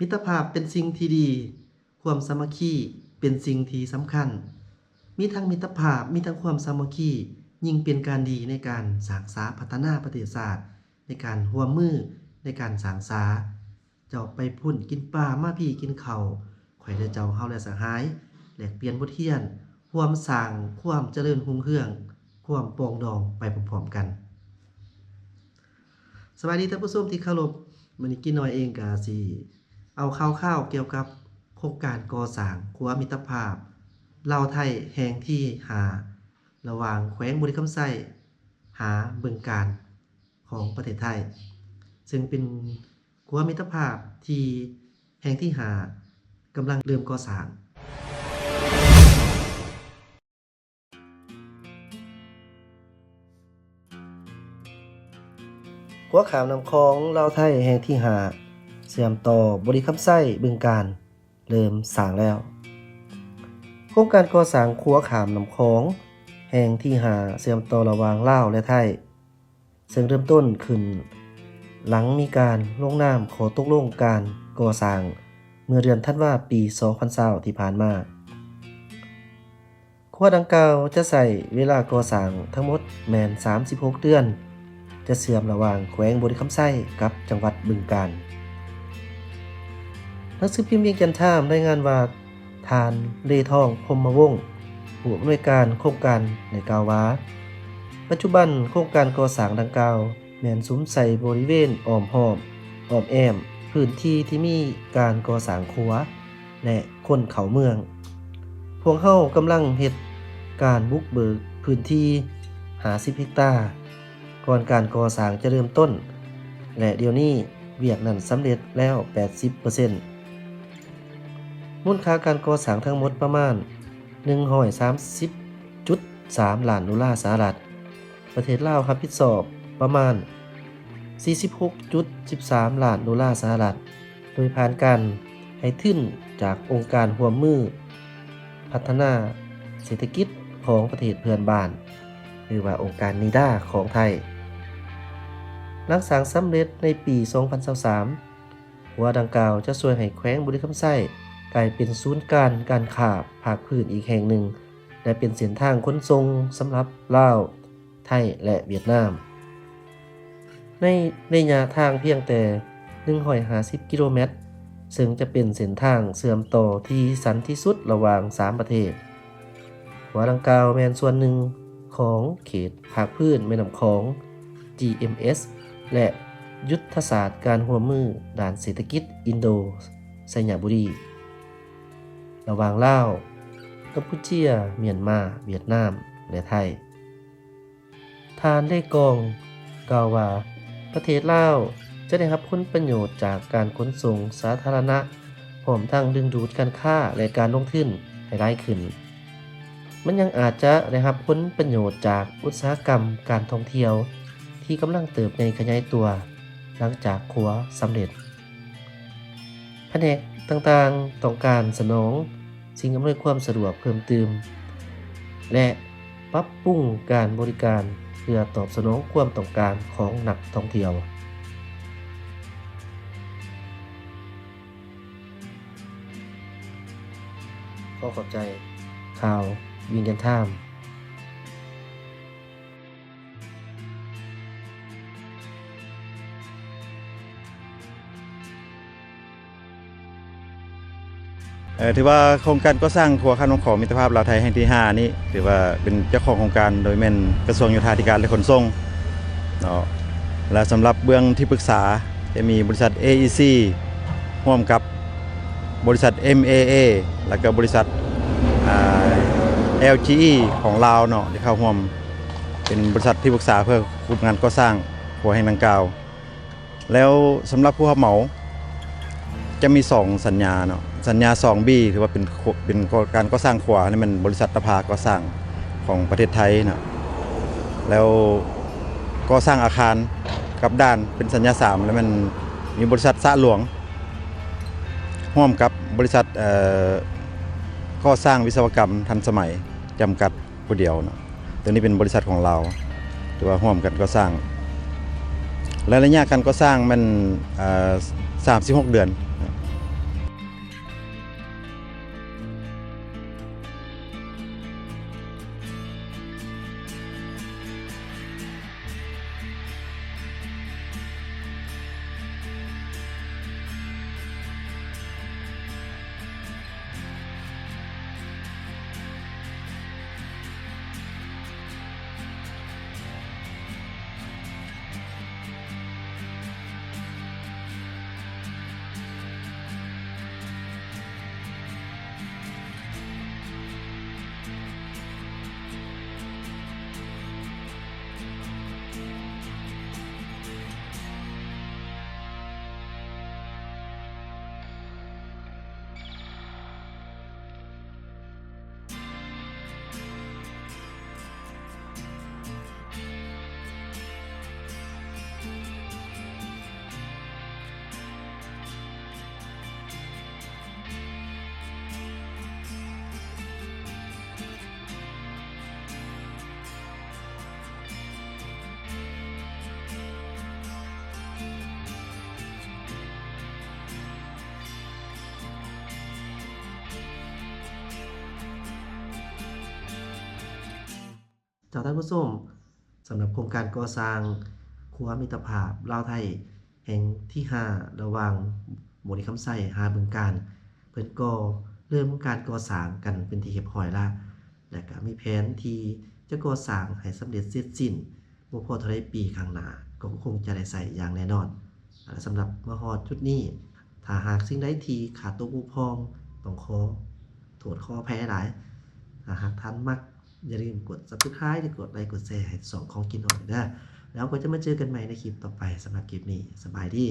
มิตรภาพเป็นสิ่งที่ดี ความสามัคคีเป็นสิ่งที่สำคัญ มีทั้งมิตรภาพมีทั้งความสามัคคียิ่งเป็นการดีในการสางสาพัฒนาประเทศชาติในการร่วมือในการสางสาเจ้าไปพุ่นกินปลามาพี่กินเขา่าข่อยและเจ้าเฮาและสหายแหลกเปลี่ยนบทเรียน ความสร้างความเจริญรุ่งเรือง ความปองดองไปพร้อมๆกัน สวัสดีท่านผู้ชมที่เคารพมื้อนี้กินน้อยเองก็สิ เอาข่าวๆเกี่ยวกับโครงการก่อสร้างคัวมิตรภาพลาวไทยแห่งที่หา ระหว่างแขวงบุรีคำไส้หาบึงการของประเทศไทย ซึ่งเป็นคัวมิตรภาพที่แห่งที่หากำลังเริ่มก่อสร้างหัวขาวนำคลองลาวไทยแห่งที่หา สื่อมต่อบริคำไส้บึงการเริ่มสร้างแล้ว โครงการก่อสร้างขัวขามน้ำคลองแห่งที่หาเสื่อมต่อระหว่างลาวและไทย ซึ่งเริ่มต้นขึ้น หลังมีการลงนามขอตกลงการก่อสร้างเมื่อเดือนธันวาปี 2020ที่ผ่านมาขัวดังกล่าวจะใส่เวลาก่อสร้างทั้งหมดแมน 36 เดือน จะเสื่อมระหว่างแขวงบริคำไส้กับจังหวัดบึงกาฬ นังสือพิมพ์เวียงจันทามรายงานว่าทานเลทองพรหมวงผู้อำนวยการโครงการในกาววาปัจจุบันโครงการก่อสร้างดังกล่าวแม่นสุมใส่บริเวณอ้อมหอมอ้อมแอม พื้นที่ที่มีการก่อสร้างครัว และคนเขาเมือง พวกเฮากำลังเฮ็ดการบุกเบิกพื้นที่หา10เฮกตาร์ก่อนการก่อสร้างจะเริ่มต้น และเดี๋ยวนี้เวียกนั้นสำเร็จแล้ว 80% มูลค่าการก่อสร้างทั้งหมดประมาณ 130.3ล้านดอลลาร์สหรัฐ ประเทศลาวรับผิดชอบประมาณ 46.13ล้านดอลลาร์สหรัฐ โดยผ่านการให้ทุนจากองค์การร่วมือ พัฒนาเศรษฐกิจของประเทศเพื่อนบ้าน หรือว่าองค์การนิด้าของไทยหลังสร้างสำเร็จในปี 2023หัวดังกล่าวจะช่วยให้แขวงบุรีคำไส้ กลายเป็นศูนย์การการข่าภาคพื้นอีกแห่งหนึ่ง และเป็นเส้นทางขนส่งสำหรับลาว ไทยและเวียดนาม ในระยะทางเพียงแต่150กิโลเมตร ซึ่งจะเป็นเส้นทางเสื่อมต่อที่สันที่สุดระหว่าง 3 ประเทศหัวดังกาวแมนส่วนหนึ่งของเขตภาคพื้นแม่น้ำของ GMS และยุทธศาสตร์การร่วมือด้านเศรษฐกิจอินโดไซญาบุรี ระหว่างลาวกัมพูเชีย เมียนมา เวียดนาม และไทย ทานได้กองกล่าวว่า ประเทศลาวจะได้รับผลประโยชน์จากการขนส่งสาธารณะพร้อมทั้งดึงดูดการค้าและการลงทุนให้ร้ายขึ้น มันยังอาจจะได้รับผลประโยชน์จากอุตสาหกรรมการท่องเที่ยว ที่กำลังเติบในขยายตัว หลังจากครัวสำเร็จแผนกต่างๆต้องการสนอง สิ่งอำนวยความสะดวกเพิ่มเติม และปรับปรุงการบริการเพื่อตอบสนองความต้องการของนักท่องเที่ยวขอขอบใจข่าววิงกันท่าม ถือว่าโครงการก็สร้างครัวข้าวน้องของมิตรภาพลาวไทยแห่งที่ 5 นี้ถือว่าเป็นเจ้าของโครงการโดยแม่นกระทรวงโยธาธิการและขนส่งเนาะและสำหรับเบื้องที่ปรึกษาจะมีบริษัท AEC ร่วมกับบริษัท MAA แล้วก็บริษัท LGE ของลาวเนาะที่เข้าร่วมเป็นบริษัทที่ปรึกษาเพื่อคุมงานก่อสร้างครัวแห่งดังกล่าว แล้วสำหรับผู้รับเหมาจะมี 2 สัญญาเนาะ สัญญา 2B ถือว่าเป็นเป็นการก่อสร้างขวานี่มันบริษัทตะพาก่อสร้างของประเทศไทยนะแล้วก่อสร้างอาคารกับด้านเป็นสัญญา 3 แล้วมันมีบริษัทสะหลวงร่วมกับบริษัทเอ่อก่อสร้างวิศวกรรมทันสมัยจำกัดผู้เดียวนะตัวนี้เป็นบริษัทของเราถือว่าร่วมกันก่อสร้างและระยะการก่อสร้างมันเอ่อ36 เดือน จ้าท่านผู้ชมสำหรับโครงการก่อสร้างครัวมิตรภาพลาวไทย แห่งที่ 5 ระหว่างหมู่นิคำไส้หาบึงการ เพิ่นก็เริ่มการก่อสร้างกันเป็นที่เรียบร้อยล้วและก็มีแผนที่จะก่อสร้างให้สำเร็จเสร็จสิ้นบ่พอเท่าใดปีข้างหน้าก็คงจะได้ใส่อย่างแน่นอนและสำหรับมาฮอดจุดนี้ถ้าหากสิ่งใดที่ขาดตกบกพร่องต้องขอโทษขออภัยหลาย หากท่านมัก อย่าลืมกด subscribe กดไลค์กดแชร์ส่งของกินอน่อยนะแล้วก็จะมาเจอกันใหม่ในคลิปต่อไปสำหรับคลิปนี้สบายดี